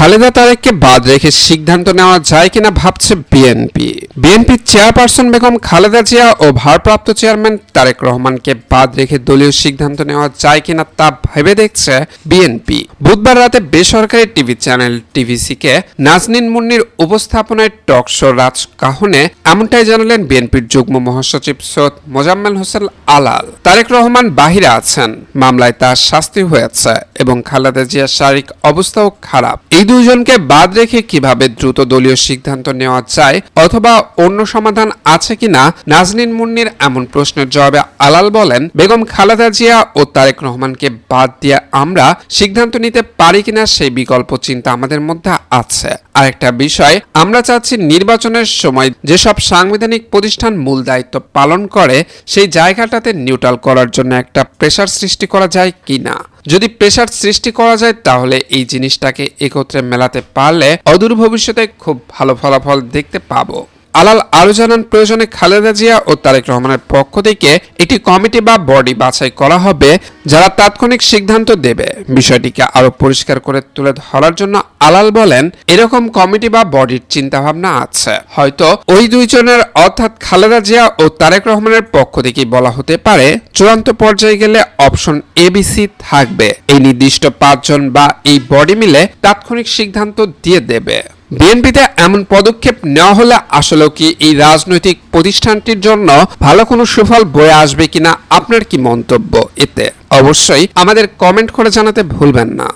খালেদা তারেককে বাদ রেখে সিদ্ধান্ত নেওয়া যায় কিনা ভাবছে বিএনপি বিএনপির চেয়ারপারসন বেগম খালেদা জিয়া ও ভারপ্রাপ্ত চেয়ারম্যান তারেক রহমানকে বাদ রেখে দলীয় সিদ্ধান্ত নেওয়া যায় কিনা তা ভেবে দেখছে বিএনপি বুধবার রাতে বেসরকারি টিভি চ্যানেল টিভিসিকে নাজনীন মুন্নির উপস্থাপনায় টক শো রাজ কাহনে এমনটাই জানালেন বিএনপির যুগ্ম মহাসচিব সৈয়দ মোজাম্মেল হোসেন আলাল। তারেক রহমান বাহিরে আছেন, মামলায় তার শাস্তি হয়েছে এবং খালেদা জিয়ার শারীরিক অবস্থাও খারাপ। এই দুজনকে বাদ রেখে কীভাবে দ্রুত দলীয় সিদ্ধান্ত নেওয়া যায় অথবা অন্য সমাধান আছে কিনা, নাজনীন মুন্নির এমন প্রশ্নের জবাবে আলাল বলেন, বেগম খালেদা জিয়া ও তারেক রহমানকে বাদ দিয়ে আমরা সিদ্ধান্ত নিতে পারি কিনা সেই বিকল্প চিন্তা আমাদের মধ্যে আছে। আরেকটা বিষয়, আমরা চাচ্ছি নির্বাচনের সময় যেসব সাংবিধানিক প্রতিষ্ঠান মূল দায়িত্ব পালন করে, সেই জায়গাটাতে নিউট্রাল করার জন্য একটা প্রেসার সৃষ্টি করা যায় কিনা। যদি প্রেসার সৃষ্টি করা যায়, তাহলে এই জিনিসটাকে একত্রে মেলাতে পারলে অদূর ভবিষ্যতে খুব ভালো ফলাফল দেখতে পাবো। আলাল আরও জানান প্রয়োজনে খালেদা জিয়া ও তারেক রহমানের পক্ষ থেকে একটি কমিটি বা বডি বাছাই করা হবে, যারা তাৎক্ষণিক সিদ্ধান্ত দেবে। বিষয়টিকে আরও পরিষ্কার করে তুলে ধরার জন্য আলাল বলেন, এরকম কমিটি বা বডির চিন্তাভাবনা আছে। হয়তো ওই দুইজনের, অর্থাৎ খালেদা জিয়া ও তারেক রহমানের পক্ষ থেকেই বলা হতে পারে, চূড়ান্ত পর্যায়ে গেলে অপশন এবিসি থাকবে। এই নির্দিষ্ট পাঁচজন বা এই বডি মিলে তাৎক্ষণিক সিদ্ধান্ত দিয়ে দেবে। বিএনপিতে এমন পদক্ষেপ নেওয়া হলে আসলেও কি এই রাজনৈতিক প্রতিষ্ঠানটির জন্য ভালো কোনো সুফল বয়ে আসবে কিনা আপনার কি মন্তব্য এতে? অবশ্যই আমাদের কমেন্ট করে জানাতে ভুলবেন না।